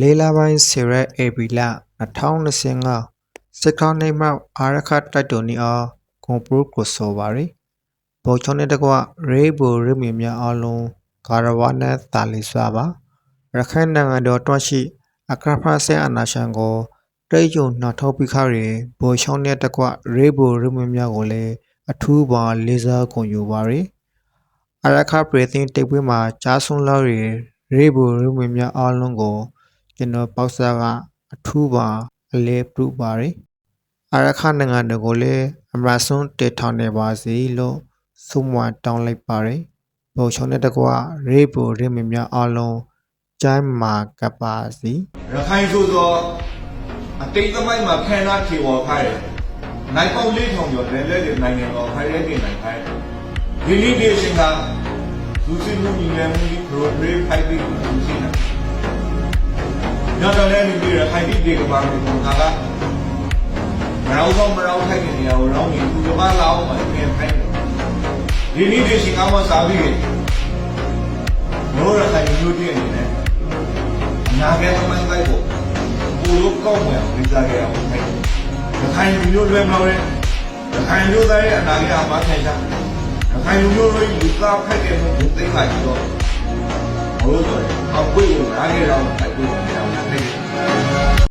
လေးလပိုင်းဆယ်ရက်ဧပြီလ2025စစ်ကောင်းနေမှအာရခတိုက်တော်နီအားကွန်ပရိုကိုဆိုပါရီဘောချောင်းတဲ့တကွရေးဘူရမီများအလုံးကာရဝနဲ့တာလီစွာပါရခိုင်နိုင်ငံတော်တွန့်ရှိအခရဖဆဲအနာရှန်ကိုတိတ်ယုံနှထောက်ပိခရီဘောချောင်းတဲ့တကွရေးဘူရမီများကိုလည်းအထူးပါလေးစားကွန်ယူပါရီအရခပရိသင်းတိတ်ပွဲမှာကြားဆုံးလောက်ရီရေးဘူရမီများအလုံးကို ကျွန်တော်ပေါက်စားကအထူးပါအလဲပြုပါရယ်အရခနိုင်ငံတော်ကိုလည်းအမရဆွန်းတေထောင်နေပါစေလို့ဆုမွန်တောင်းလိုက်ပါရယ်ဘုံချုံတဲ့တကွာရေပူရေမများအလုံးကျမ်းမာကပ်ပါစီရခိုင်ဆိုသောအတိတ်သမိုင်းမှာခန္ဓာထေဝါခိုင်းတယ်။နိုင်ပေါင်းလေးထောင်ကျော်လည်းလည်းတွေနိုင်ငံတော်ခိုင်းရဲတင်နိုင်ခိုင်းတယ်။ဒီလေးတွေရှင်ကလူစစ်မှုညီလည်းမှုပရိုဂရမ်ဖိုက်ပြီးလူစစ် နေ။ညတော့လည်းဒီရခိုင်ပြည်တွေကပါလို့ခါကမရောတော့မရောထိုက်တဲ့နေရာကိုရောင်းနေသူကလာအောင်မှပြင်ခိုင်းတယ်။ဒီလေးတွေရှင်ကမှစားပြီးလို့ရခိုင်မျိုးတည်းအနေနဲ့နာဂဲသမိုင်းကိုကိုလိုကောင်းမယ်ဝိဇာခဲ့အောင်ခိုင်းရခိုင်လူမျိုးလွဲမလို့ရခိုင်လူသားရဲ့အနာဂတ်အမှထိုင်တာရခိုင်လူမျိုးတွေလူသားဖက်တဲ့ဘုသိမ်းလိုက်တော့ဘလို့ဆိုအပွေကိုနားခဲ့တော့တိုက်ပွေ